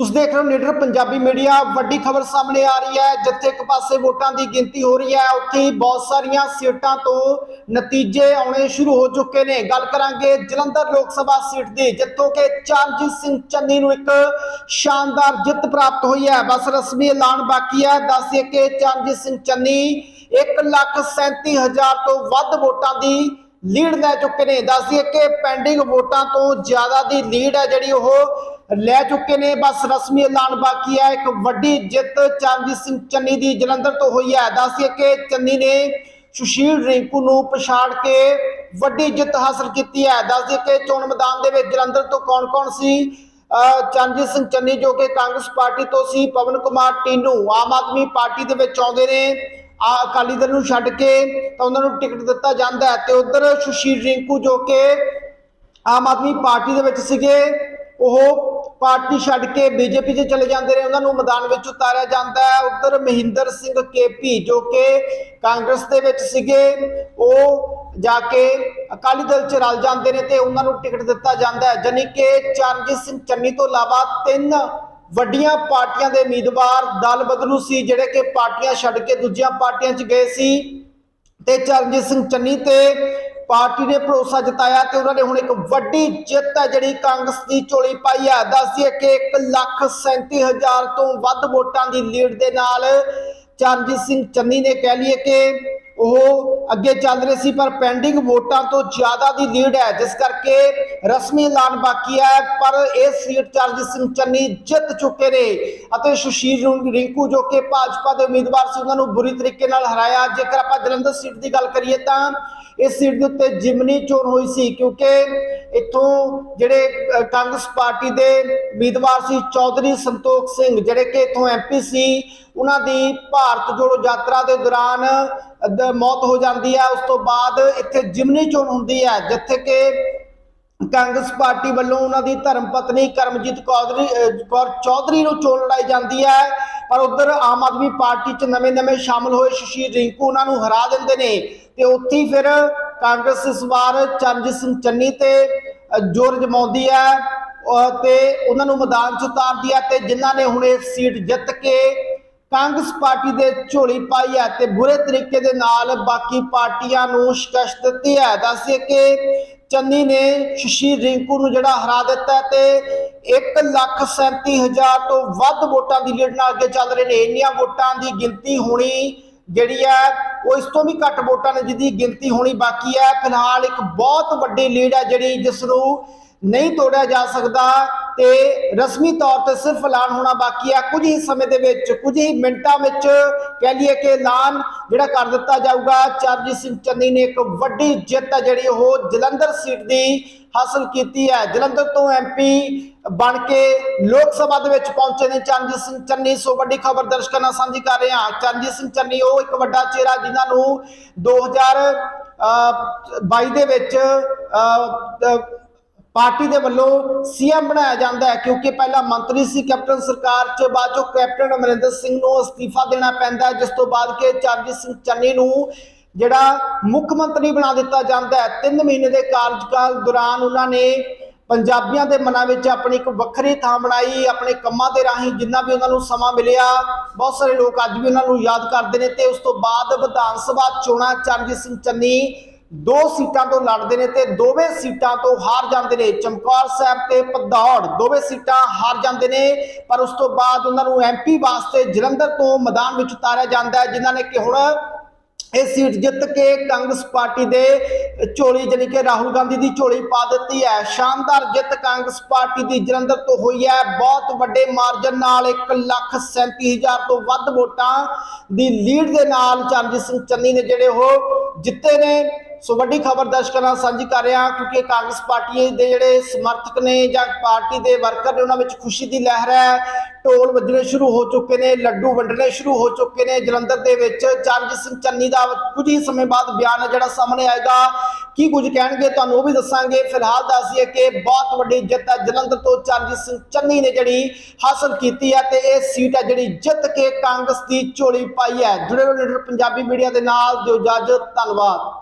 ਤੁਸੀਂ ਦੇਖ ਰਹੇ ਹੋ ਲੀਡਰ ਪੰਜਾਬੀ ਮੀਡੀਆ, ਵੱਡੀ ਖਬਰ ਸਾਹਮਣੇ ਆ ਰਹੀ ਹੈ, ਜਿੱਥੇ ਇੱਕ ਪਾਸੇ ਵੋਟਾਂ ਦੀ ਗਿਣਤੀ ਹੋ ਰਹੀ ਹੈ, ਉੱਥੇ ਹੀ ਬਹੁਤ ਸਾਰੀਆਂ ਸੀਟਾਂ ਤੋਂ ਨਤੀਜੇ ਆਉਣੇ ਸ਼ੁਰੂ ਹੋ ਚੁੱਕੇ ਨੇ। ਗੱਲ ਕਰਾਂਗੇ ਜਲੰਧਰ ਲੋਕ ਸਭਾ ਸੀਟ ਦੀ, ਜਿੱਥੋਂ ਕਿ ਚਰਨਜੀਤ ਸਿੰਘ ਚੰਨੀ ਨੂੰ ਇੱਕ ਸ਼ਾਨਦਾਰ ਜਿੱਤ ਪ੍ਰਾਪਤ ਹੋਈ ਹੈ। ਬਸ ਰਸਮੀ ਐਲਾਨ ਬਾਕੀ ਹੈ। ਦੱਸਿਏ ਕਿ ਚਰਨਜੀਤ ਸਿੰਘ ਚੰਨੀ 137000 ਤੋਂ ਵੱਧ ਵੋਟਾਂ ਦੀ ਲੀਡ ਲੈ ਚੁੱਕੇ ਨੇ। ਦੱਸਦੀਏ ਕਿ ਪੈਂਡਿੰਗ ਵੋਟਾਂ ਤੋਂ ਜ਼ਿਆਦਾ ਦੀ ਲੀਡ ਹੈ ਜਿਹੜੀ ਉਹ ਲੈ ਚੁੱਕੇ ਨੇ, ਬਸ ਰਸਮੀ ਐਲਾਨ ਬਾਕੀ ਹੈ। ਇੱਕ ਵੱਡੀ ਜਿੱਤ ਚਰਨਜੀਤ ਸਿੰਘ ਚੰਨੀ ਦੀ ਜਲੰਧਰ ਤੋਂ ਹੋਈ ਹੈ। ਦੱਸਦੀਏ ਕਿ ਚੰਨੀ ਨੇ ਸੁਸ਼ੀਲ ਰਿੰਕੂ ਨੂੰ ਪਛਾੜ ਕੇ ਵੱਡੀ ਜਿੱਤ ਹਾਸਲ ਕੀਤੀ ਹੈ। ਦੱਸਦੀਏ ਕਿ ਚੋਣ ਮੈਦਾਨ ਦੇ ਵਿੱਚ ਜਲੰਧਰ ਤੋਂ ਕੌਣ-ਕੌਣ ਸੀ? ਅਹ ਚਰਨਜੀਤ ਸਿੰਘ ਚੰਨੀ ਜੋ ਕਿ ਕਾਂਗਰਸ ਪਾਰਟੀ ਤੋਂ ਸੀ, ਪਵਨ ਕੁਮਾਰ ਟੀਨੂ ਆਮ ਆਦਮੀ ਪਾਰਟੀ ਦੇ ਵਿੱਚ ਆਉਂਦੇ ਨੇ। ਆ, ਅਕਾਲੀ ਦਲ ਨੂੰ ਛੱਡ ਕੇ ਤਾਂ ਉਹਨਾਂ ਨੂੰ ਟਿਕਟ ਦਿੱਤਾ ਜਾਂਦਾ ਹੈ ਤੇ ਉਧਰ ਸੁਸ਼ੀਲ ਰਿੰਕੂ ਜੋ ਕਿ ਆਮ ਆਦਮੀ ਪਾਰਟੀ ਦੇ ਵਿੱਚ ਸੀਗੇ, ਉਹ ਪਾਰਟੀ ਛੱਡ ਕੇ ਬੀਜੇਪੀ 'ਚ ਚਲੇ ਜਾਂਦੇ ਨੇ ਉਹਨਾਂ ਨੂੰ ਮੈਦਾਨ ਵਿੱਚ ਉਤਾਰਿਆ ਜਾਂਦਾ ਹੈ। ਉਧਰ ਮਹਿੰਦਰ ਸਿੰਘ ਕੇਪੀ, ਜੋ ਕਿ ਕਾਂਗਰਸ ਦੇ ਵਿੱਚ ਸੀਗੇ, ਉਹ ਜਾ ਕੇ ਅਕਾਲੀ ਦਲ 'ਚ ਰਲ ਜਾਂਦੇ ਨੇ ਤੇ ਉਹਨਾਂ ਨੂੰ ਟਿਕਟ ਦਿੱਤਾ ਜਾਂਦਾ ਹੈ। ਜਾਨੀ ਕਿ ਚਰਨਜੀਤ ਸਿੰਘ ਚੰਨੀ ਤੋਂ ਇਲਾਵਾ ਤਿੰਨ ਵੱਡੀਆਂ ਪਾਰਟੀਆਂ ਦੇ ਉਮੀਦਵਾਰ ਦਲ ਬਦਲੂ ਸੀ, ਜਿਹੜੇ ਕਿ ਪਾਰਟੀਆਂ ਛੱਡ ਕੇ ਦੂਜੀਆਂ ਪਾਰਟੀਆਂ 'ਚ ਗਏ ਸੀ। ਤੇ ਚਰਨਜੀਤ ਸਿੰਘ ਚੰਨੀ ਤੇ ਪਾਰਟੀ ਨੇ ਭਰੋਸਾ ਜਤਾਇਆ ਤੇ ਉਹਨਾਂ ਨੇ ਹੁਣ ਇੱਕ ਵੱਡੀ ਜਿੱਤ ਹੈ ਜਿਹੜੀ ਕਾਂਗਰਸ ਦੀ ਝੋਲੀ ਪਾਈ ਹੈ। ਦੱਸਦੀਏ ਕਿ 137000 ਤੋਂ ਵੱਧ ਵੋਟਾਂ ਦੀ ਲੀਡ ਦੇ ਨਾਲ ਚਰਨਜੀਤ ਸਿੰਘ ਚੰਨੀ ਨੇ ਕਹਿ ਲਈਏ ਕਿ ਉਹ ਅੱਗੇ ਚੱਲ ਰਹੇ ਸੀ, ਪਰ ਪੈਂਡਿੰਗ ਵੋਟਾਂ ਤੋਂ ਜ਼ਿਆਦਾ ਦੀ ਲੀਡ ਹੈ। ਜਿਸ ਕਰਕੇ ਰਸਮੀ ਐਲਾਨ ਬਾਕੀ ਹੈ, ਪਰ ਇਹ ਸੀਟ ਚਰਨਜੀਤ ਸਿੰਘ ਚੰਨੀ ਜਿੱਤ ਚੁੱਕੇ ਨੇ ਅਤੇ ਸੁਸ਼ੀਲ ਰਿੰਕੂ ਜੋ ਕਿ ਭਾਜਪਾ ਦੇ ਉਮੀਦਵਾਰ ਸੀ, ਉਹਨਾਂ ਨੂੰ ਬੁਰੀ ਤਰੀਕੇ ਨਾਲ ਹਰਾਇਆ। ਜੇਕਰ ਆਪਾਂ ਜਲੰਧਰ ਸੀਟ ਦੀ ਗੱਲ ਕਰੀਏ ਤਾਂ ਇਸ ਸੀਟ ਦੇ ਉੱਤੇ ਜਿਮਨੀ ਚੋਣ ਹੋਈ ਸੀ, ਕਿਉਂਕਿ ਇੱਥੋਂ ਜਿਹੜੇ ਕਾਂਗਰਸ ਪਾਰਟੀ ਦੇ ਉਮੀਦਵਾਰ ਸੀ ਚੌਧਰੀ ਸੰਤੋਖ ਸਿੰਘ, ਜਿਹੜੇ ਕਿ ਇੱਥੋਂ ਐਮਪੀ ਸੀ, ਉਹਨਾਂ ਦੀ ਭਾਰਤ ਜੋੜੋ ਯਾਤਰਾ ਦੇ ਦੌਰਾਨ ਮੌਤ ਹੋ ਜਾਂਦੀ ਹੈ। ਉਸ ਤੋਂ ਬਾਅਦ ਇੱਥੇ ਜਿਮਨੀ ਚੋਣ ਹੁੰਦੀ ਹੈ, ਜਿੱਥੇ ਕਿ ਕਾਂਗਰਸ ਪਾਰਟੀ ਵੱਲੋਂ ਉਹਨਾਂ ਦੀ ਧਰਮ ਪਤਨੀ ਕਰਮਜੀਤ ਕੌਰ ਕੌਰ ਚੌਧਰੀ ਨੂੰ ਚੋਣ ਲੜਾਈ ਜਾਂਦੀ ਹੈ। ਪਰ ਉਧਰ ਆਮ ਆਦਮੀ ਪਾਰਟੀ 'ਚ ਨਵੇਂ-ਨਵੇਂ ਸ਼ਾਮਲ ਹੋਏ ਸ਼ਸ਼ੀਰ ਰਿੰਕੂ ਉਹਨਾਂ ਨੂੰ ਹਰਾ ਦਿੰਦੇ ਨੇ। ਤੇ ਉੱਥੇ ਫਿਰ ਕਾਂਗਰਸ ਇਸ ਵਾਰ ਚਰਨਜੀਤ ਸਿੰਘ ਚੰਨੀ ਤੇ ਜ਼ੋਰ ਜਮਾਉਂਦੀ ਹੈ। ਅ, ਤੇ ਉਹਨਾਂ ਨੂੰ ਮੈਦਾਨ 'ਚ ਉਤਾਰਦੀ ਹੈ ਤੇ ਜਿਨ੍ਹਾਂ ਨੇ ਹੁਣ ਇਹ ਸੀਟ ਜਿੱਤ ਕੇ ਕਾਂਗਰਸ ਪਾਰਟੀ ਦੇ ਝੋਲੀ ਪਾਈ ਹੈ ਤੇ ਬੁਰੇ ਤਰੀਕੇ ਦੇ ਨਾਲ ਬਾਕੀ ਪਾਰਟੀਆਂ ਨੂੰ ਸ਼ਿਕਸਤ ਦਿੱਤੀ ਹੈ। ਦੱਸਿਏ ਕਿ ਚੰਨੀ ਨੇ ਸੁਸ਼ੀਲ ਰਿੰਕੂ ਨੂੰ ਜਿਹੜਾ ਹਰਾ ਦਿੱਤਾ ਹੈ ਤੇ 137000 ਤੋਂ ਵੱਧ ਵੋਟਾਂ ਦੀ ਲੀਡ ਨਾਲ ਅੱਗੇ ਚੱਲ ਰਹੇ ਨੇ। ਇੰਨੀਆਂ ਵੋਟਾਂ ਦੀ ਗਿਣਤੀ ਹੋਣੀ ਜਿਹੜੀ ਹੈ, ਉਹ ਇਸ ਤੋਂ ਵੀ ਘੱਟ ਵੋਟਾਂ ਨੇ ਜਿਹਦੀ ਗਿਣਤੀ ਹੋਣੀ ਬਾਕੀ ਹੈ। ਫਿਲਹਾਲ ਇੱਕ ਬਹੁਤ ਵੱਡੀ ਲੀਡ ਹੈ ਜਿਹੜੀ ਜਿਸ ਨੂੰ ਨਹੀਂ ਤੋੜਿਆ ਜਾ ਸਕਦਾ ਤੇ ਰਸਮੀ ਤੌਰ ਤੇ ਸਿਰਫ ਐਲਾਨ ਹੋਣਾ ਬਾਕੀ ਹੈ ਕੁਝ ਹੀ ਸਮੇਂ ਦੇ ਵਿੱਚ ਕੁਝ ਹੀ ਮਿੰਟਾਂ ਵਿੱਚ ਕਹਿ ਲਈਏ ਕਿ ਐਲਾਨ ਜਿਹੜਾ ਕਰ ਦਿੱਤਾ ਜਾਊਗਾ। ਚਰਨਜੀਤ ਸਿੰਘ ਚੰਨੀ ਨੇ ਇੱਕ ਵੱਡੀ ਜਿੱਤ ਹੈ ਜਿਹੜੀ ਉਹ ਜਲੰਧਰ ਸੀਟ ਦੀ ਹਾਸਲ ਕੀਤੀ ਹੈ ਜਲੰਧਰ ਤੋਂ ਐਮਪੀ ਬਣ ਕੇ ਲੋਕ ਸਭਾ ਦੇ ਵਿੱਚ ਪਹੁੰਚੇ ਨੇ ਚਰਨਜੀਤ ਸਿੰਘ ਚੰਨੀ। ਸੋ ਵੱਡੀ ਖਬਰ ਦਰਸ਼ਕਾਂ ਨਾਲ ਸਾਂਝੀ ਕਰ ਰਹੇ ਹਾਂ। ਚਰਨਜੀਤ ਸਿੰਘ ਚੰਨੀ ਉਹ ਇੱਕ ਵੱਡਾ ਚਿਹਰਾ ਜਿਨ੍ਹਾਂ ਨੂੰ 2022 ਦੇ ਵਿੱਚ ਅਹ, ਪਾਰਟੀ ਦੇ ਵੱਲੋਂ ਸੀਐਮ ਬਣਾਇਆ ਜਾਂਦਾ ਹੈ, ਕਿਉਂਕਿ ਪਹਿਲਾਂ ਮੰਤਰੀ ਸੀ, ਕੈਪਟਨ ਸਰਕਾਰ ਚ, ਬਾਅਦ ਚੋਂ ਕੈਪਟਨ ਅਮਰਿੰਦਰ ਸਿੰਘ ਨੂੰ ਅਸਤੀਫਾ ਦੇਣਾ ਪੈਂਦਾ ਜਿਸ ਤੋਂ ਬਾਅਦ ਕਿ ਚਰਨਜੀਤ ਸਿੰਘ ਚੰਨੀ ਨੂੰ ਜਿਹੜਾ ਮੁੱਖ ਮੰਤਰੀ ਬਣਾ ਦਿੱਤਾ ਜਾਂਦਾ ਹੈ। 3 ਮਹੀਨੇ ਦੇ ਕਾਰਜਕਾਲ ਦੌਰਾਨ ਉਹਨਾਂ ਨੇ ਪੰਜਾਬੀਆਂ ਦੇ ਮਨਾਂ ਵਿੱਚ ਆਪਣੀ ਇੱਕ ਵੱਖਰੀ ਥਾਂ ਬਣਾਈ, ਆਪਣੇ ਕੰਮਾਂ ਦੇ ਰਾਹੀਂ ਜਿੰਨਾ ਵੀ ਉਹਨਾਂ ਨੂੰ ਸਮਾਂ ਮਿਲਿਆ, ਬਹੁਤ ਸਾਰੇ ਲੋਕ ਅੱਜ ਵੀ ਉਹਨਾਂ ਨੂੰ ਯਾਦ ਕਰਦੇ ਨੇ ਤੇ ਉਸ ਤੋਂ ਬਾਅਦ ਵਿਧਾਨ ਸਭਾ ਚੋਣਾਂ, ਚਰਨਜੀਤ ਸਿੰਘ ਚੰਨੀ ਦੋ ਸੀਟਾਂ ਤੋਂ ਲੜਦੇ ਨੇ ਤੇ ਦੋਵੇਂ ਸੀਟਾਂ ਤੋਂ ਹਾਰ ਜਾਂਦੇ ਨੇ। ਚਮਕੌਰ ਸਾਹਿਬ ਤੇ ਭਦੌੜ ਦੋਵੇਂ ਸੀਟਾਂ ਹਾਰ ਜਾਂਦੇ ਨੇ, ਪਰ ਉਸ ਤੋਂ ਬਾਅਦ ਉਹਨਾਂ ਨੂੰ ਐਮਪੀ ਵਾਸਤੇ ਜਲੰਧਰ ਤੋਂ ਮੈਦਾਨ ਵਿੱਚ ਉਤਾਰਿਆ ਜਾਂਦਾ ਹੈ, ਜਿਨ੍ਹਾਂ ਨੇ ਕਿ ਹੁਣ ਇਹ ਸੀਟ ਜਿੱਤ ਕੇ ਕਾਂਗਰਸ ਪਾਰਟੀ ਦੇ ਝੋਲੀ ਜਾਣੀ ਕਿ ਰਾਹੁਲ ਗਾਂਧੀ ਦੀ ਝੋਲੀ ਪਾ ਦਿੱਤੀ ਹੈ। ਸ਼ਾਨਦਾਰ ਜਿੱਤ ਕਾਂਗਰਸ ਪਾਰਟੀ ਦੀ ਜਲੰਧਰ ਤੋਂ ਹੋਈ ਹੈ। ਬਹੁਤ ਵੱਡੇ ਮਾਰਜਨ ਨਾਲ 137000 ਤੋਂ ਵੱਧ ਵੋਟਾਂ ਦੀ ਲੀਡ ਦੇ ਨਾਲ ਚਰਨਜੀਤ ਸਿੰਘ ਚੰਨੀ ਨੇ ਜਿਹੜੇ ਉਹ ਜਿੱਤੇ ਨੇ। ਸੋ ਵੱਡੀ ਖਬਰ ਦਰਸ਼ਕਾਂ ਨਾਲ ਸਾਂਝੀ ਕਰ ਰਿਹਾ ਕਿਉਂਕਿ ਕਾਂਗਰਸ ਪਾਰਟੀ ਦੇ ਜਿਹੜੇ ਸਮਰਥਕ ਨੇ ਜਾਂ ਪਾਰਟੀ ਦੇ ਵਰਕਰ ਨੇ, ਉਹਨਾਂ ਵਿੱਚ ਖੁਸ਼ੀ ਦੀ ਲਹਿਰ ਹੈ। ਢੋਲ ਵੱਜਣੇ ਸ਼ੁਰੂ ਹੋ ਚੁੱਕੇ ਨੇ, ਲੱਡੂ ਵੰਡਣੇ ਸ਼ੁਰੂ ਹੋ ਚੁੱਕੇ ਨੇ। ਜਲੰਧਰ ਦੇ ਵਿੱਚ ਚਰਨਜੀਤ ਸਿੰਘ ਚੰਨੀ ਦਾ ਕੁਝ ਹੀ ਸਮੇਂ ਬਾਅਦ ਬਿਆਨ ਹੈ ਜਿਹੜਾ ਸਾਹਮਣੇ ਆਏਗਾ, ਕੀ ਕੁਝ ਕਹਿਣਗੇ ਤੁਹਾਨੂੰ ਉਹ ਵੀ ਦੱਸਾਂਗੇ। ਫਿਲਹਾਲ ਦੱਸੀਏ ਕਿ ਬਹੁਤ ਵੱਡੀ ਜਿੱਤ ਹੈ। ਜਲੰਧਰ ਤੋਂ ਚਰਨਜੀਤ ਸਿੰਘ ਚੰਨੀ ਨੇ ਜਿਹੜੀ ਹਾਸਲ ਕੀਤੀ ਹੈ ਤੇ ਇਹ ਸੀਟ ਹੈ ਜਿਹੜੀ ਜਿੱਤ ਕੇ ਕਾਂਗਰਸ ਦੀ ਝੋਲੀ ਪਾਈ ਹੈ। ਜੁੜੇ ਰਹੋ ਲੀਡਰ ਪੰਜਾਬੀ ਮੀਡੀਆ ਦੇ ਨਾਲ, ਦਿਓ ਇਜਾਜ਼ਤ, ਧੰਨਵਾਦ।